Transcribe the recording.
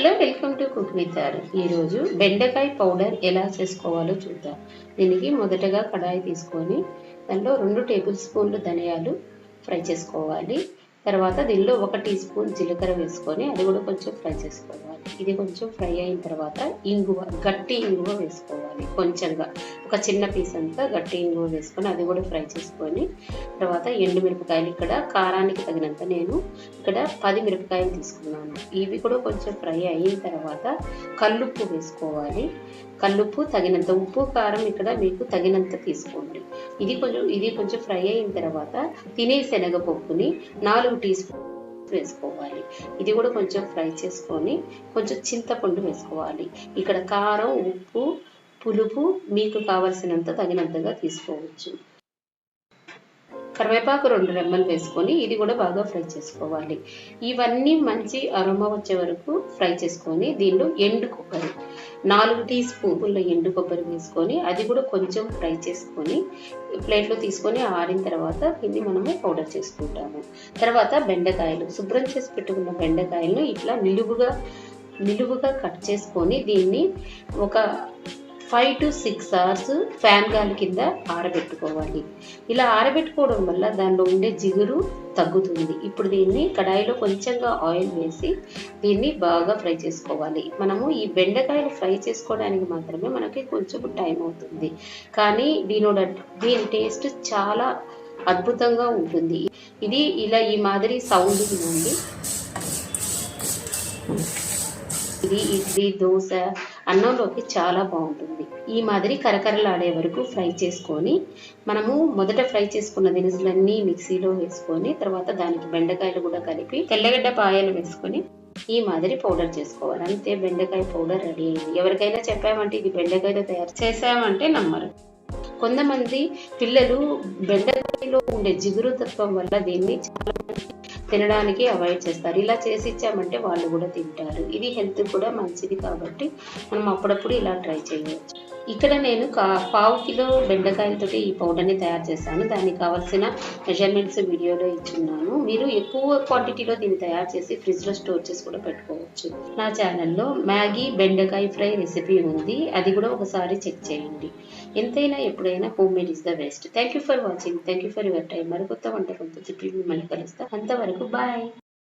Hello welcome to cook with R ఈరోజు బెండకాయ powder ఎలా చేసుకోవాలో చూద్దాం. దీనికి మొదటగా కడాయి తీసుకొని దానిలో రెండు టేబుల్ స్పూన్లు ధనియాలు ఫ్రై చేసుకోవాలి. తర్వాత దీనిలో ఒక టీ స్పూన్ జీలకర్ర వేసుకొని అది కూడా కొంచెం ఫ్రై చేసుకోవాలి. ఇది కొంచెం ఫ్రై అయిన తర్వాత ఇంగువ గట్టి ఇంగువ వేసుకోవాలి కొంచెంగా. ఒక చిన్న పీస్ అంతా గట్టి ఇంగువ వేసుకొని అది కూడా ఫ్రై చేసుకొని తర్వాత ఎండు మిరపకాయలు ఇక్కడ కారానికి తగినంత నేను ఇక్కడ పది మిరపకాయలు తీసుకున్నాను. ఇవి కూడా కొంచెం ఫ్రై అయిన తర్వాత కల్లుప్పు వేసుకోవాలి. కల్లుప్పు తగినంత ఉప్పు కారం ఇక్కడ మీకు తగినంత తీసుకోండి. ఇది కొంచెం ఇది కొంచెం ఫ్రై అయిన తర్వాత తినే శనగపప్పుని నాలుగు టీ స్పూన్ వేసుకోవాలి. ఇది కూడా కొంచెం ఫ్రై చేసుకొని కొంచెం చింతపండు వేసుకోవాలి. ఇక్కడ కారం ఉప్పు పులుపు మీకు కావలసినంత తగినంతగా తీసుకోవచ్చు. కరివేపాకు రెండు రెమ్మలు వేసుకొని ఇది కూడా బాగా ఫ్రై చేసుకోవాలి. ఇవన్నీ మంచి అరుమ వచ్చే వరకు ఫ్రై చేసుకొని దీనిలో ఎండు కొబ్బరి నాలుగు టీ స్పూన్ల ఎండు కొబ్బరి వేసుకొని అది కూడా కొంచెం ఫ్రై చేసుకొని ప్లేట్లో తీసుకొని ఆడిన తర్వాత దీన్ని మనము పౌడర్ చేసుకుంటాము. తర్వాత బెండకాయలు శుభ్రం చేసి పెట్టుకున్న బెండకాయలను ఇట్లా నిలువుగా నిలువుగా కట్ చేసుకొని దీన్ని ఒక five to six hours fan గాలి కింద ఆరబెట్టుకోవాలి. ఇలా ఆరబెట్టుకోవడం వల్ల దానిలో ఉండే జిగురు తగ్గుతుంది. ఇప్పుడు దీన్ని కడాయిలో కొంచెంగా ఆయిల్ వేసి దీన్ని బాగా ఫ్రై చేసుకోవాలి. మనము ఈ బెండకాయలు ఫ్రై చేసుకోవడానికి మాత్రమే మనకి కొంచెం టైం అవుతుంది. కానీ దీని దీని టేస్ట్ చాలా అద్భుతంగా ఉంటుంది. ఇది ఇలా ఈ మాదిరి సౌండ్ ఉంది ఇది ఇడ్లీ దోశ అన్నంలోకి చాలా బాగుంటుంది. ఈ మాదిరి కరకరలాడే వరకు ఫ్రై చేసుకొని మనము మొదట ఫ్రై చేసుకున్న దినుసులన్నీ మిక్సీలో వేసుకొని తర్వాత దానికి బెండకాయలు కూడా కలిపి తెల్లగడ్డ పాయలు వేసుకొని ఈ మాదిరి పౌడర్ చేసుకోవాలి. అంతే బెండకాయ పౌడర్ రెడీ అయింది. ఎవరికైనా చెప్పామంటే ఇది బెండకాయతో తయారు చేసామంటే నమ్మరు. కొంతమంది పిల్లలు బెండకాయలో ఉండే జిగురు తత్వం వల్ల దీన్ని చాలా తినడానికి అవాయిడ్ చేస్తారు. ఇలా చేసి ఇచ్చామంటే వాళ్ళు కూడా తింటారు. ఇది హెల్త్ కూడా మంచిది కాబట్టి మనం అప్పుడప్పుడు ఇలా ట్రై చేయవచ్చు. ఇక్కడ నేను కా పావు కిలో బెండకాయలతో ఈ పౌడర్ని తయారు చేశాను. దానికి కావాల్సిన మెజర్మెంట్స్ వీడియోలో ఇచ్చున్నాను. మీరు ఎక్కువ క్వాంటిటీలో దీన్ని తయారు చేసి ఫ్రిడ్జ్లో స్టోర్ చేసి కూడా పెట్టుకోవచ్చు. నా ఛానల్లో మ్యాగీ బెండకాయ ఫ్రై రెసిపీ ఉంది. అది కూడా ఒకసారి చెక్ చేయండి. ఎంతైనా ఎప్పుడైనా home made is the best. Thank you for watching. Thank you for your time మరికొత్త వంటకంతో చెప్పి మిమ్మల్ని కలుస్తా. అంతవరకు బాయ్.